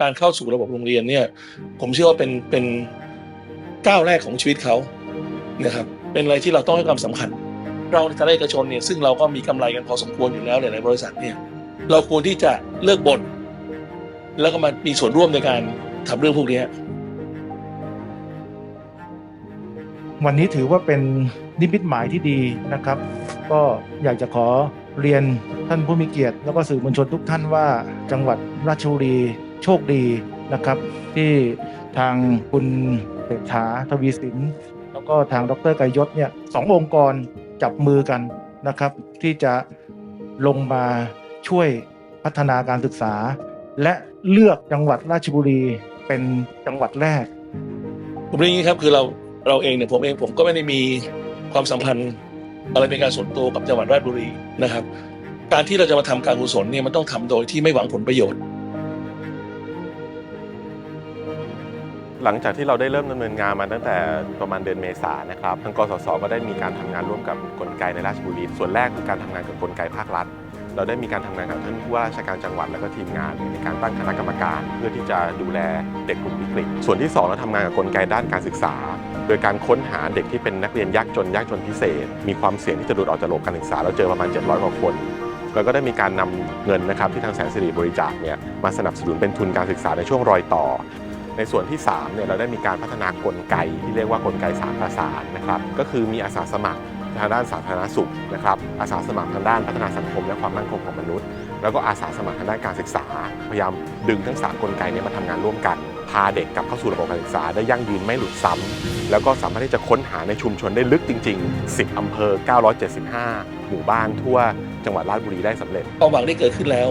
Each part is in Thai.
การเข้าสู่ระบบโรงเรียนเนี่ย ผมเชื่อว่าเป็นเป็นก้าวแรกของชีวิตเขานะครับเป็นอะไรที่เราต้องให้ความสำคัญ เราในฐานะเอกชนเนี่ยซึ่งเราก็มีกำไรกันพอสมควรอยู่แล้วหลายๆบริษัทเนี่ยเราควรที่จะเลิกบ่นแล้วก็มามีส่วนร่วมในการทำเรื่องพวกนี้วันนี้ถือว่าเป็นนิมิตหมายที่ดีนะครับ ก็อยากจะขอเรียนท่านผู้มีเกียรติ แล้วก็สื่อมวลชนทุกท่านว่าจังหวัดราชบุรี โชคดีนะครับ ที่ทางคุณเศรษฐาทวีสิน แล้วก็ทางดรไกยศเนี่ยสององค์กรจับมือกันนะครับ ที่จะลงมาช่วยพัฒนาการศึกษา และเลือกจังหวัดราชบุรีเป็นจังหวัดแรก ผมเรียนอย่างนี้ครับคือเราเราเองเนี่ยผมเองผมก็ไม่ได้มีความสัมพันธ์อะไรเป็นการส่วนตัวกับจังหวัดราชบุรีนะครับ การที่เราจะมาทำการกุศลเนี่ยมันต้องทำโดยที่ไม่หวังผลประโยชน์ หลังจากที่เราได้เริ่มดำเนินงานมาตั้งแต่ประมาณเดือนเมษายนนะครับทางกสศก็ได้มีการทำงานร่วมกับกลไกในราชบุรี ส่วนแรกคือการทำงานกับกลไกภาครัฐ เราได้มีการทำงานกับท่านผู้ว่าราชการจังหวัดและก็ทีมงานในการตั้งคณะกรรมการ เพื่อที่จะดูแลเด็กกลุ่มวิกฤต ส่วนที่สองเราทำงานกับกลไกด้านการศึกษา โดยการค้นหาเด็กที่เป็นนักเรียนยากจนยากจนพิเศษ มีความเสี่ยงที่จะหลุดออกจากระบบการศึกษาเราเจอประมาณ 700กว่าคนเราก็ได้มีการนำเงินนะครับที่ทางแสนสิริบริจาคเนี่ยมาสนับสนุนเป็นทุนการศึกษาในช่วงรอยต่อ ในส่วนที่3เนี่ยเราได้มีการพัฒนากลไกที่เรียกว่ากลไกสามประสานนะครับก็คือมีอาสาสมัครทางด้านสาธารณสุขนะครับอาสาสมัครทางด้านพัฒนาสังคม และความมั่นคงของมนุษย์ แล้วก็อาสาสมัครทางด้านการศึกษา พยายามดึงทั้ง 3 กลไกนี้มาทำงานร่วมกัน พาเด็กกลับเข้าสู่ระบบการศึกษาได้ยั่งยืนไม่หลุดซ้ำแล้วก็สามารถที่จะค้นหาในชุมชนได้ลึกจริง ๆ 10อำเภอ 975 หมู่บ้านทั่วจังหวัดราชบุรีได้สำเร็จความหวังได้เกิดขึ้นแล้ว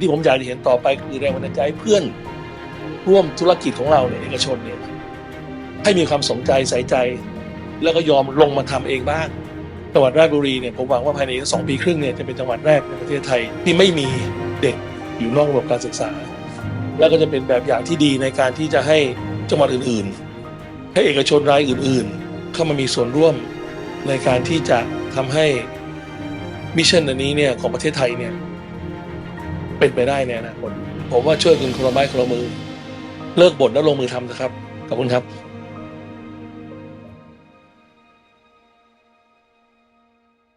ที่ผมอยากเห็นต่อไปคือแรงบันดาลใจเพื่อน ร่วมธุรกิจของเราเนี่ยเอกชนเนี่ยให้มีความสนใจใส่ใจ แล้วก็ยอมลงมาทำเองบ้างจังหวัดราชบุรีเนี่ยผมหวังว่าภายในสองปีครึ่งเนี่ยจะเป็นจังหวัดแรกในประเทศไทยที่ไม่มีเด็กอยู่นอกระบบการศึกษา แล้วก็จะเป็นแบบอย่างที่ดีในการที่จะให้จังหวัดอื่น ๆ ให้เอกชนรายอื่น ๆ เข้ามามีส่วนร่วมในการที่จะทำให้มิชชั่นอันนี้เนี่ยของประเทศไทยเนี่ยเป็นไปได้ในอนาคตผมว่าช่วยกันคนละไม้คนละมือ เลิกบ่นแล้วลงมือทำนะครับ ขอบคุณครับ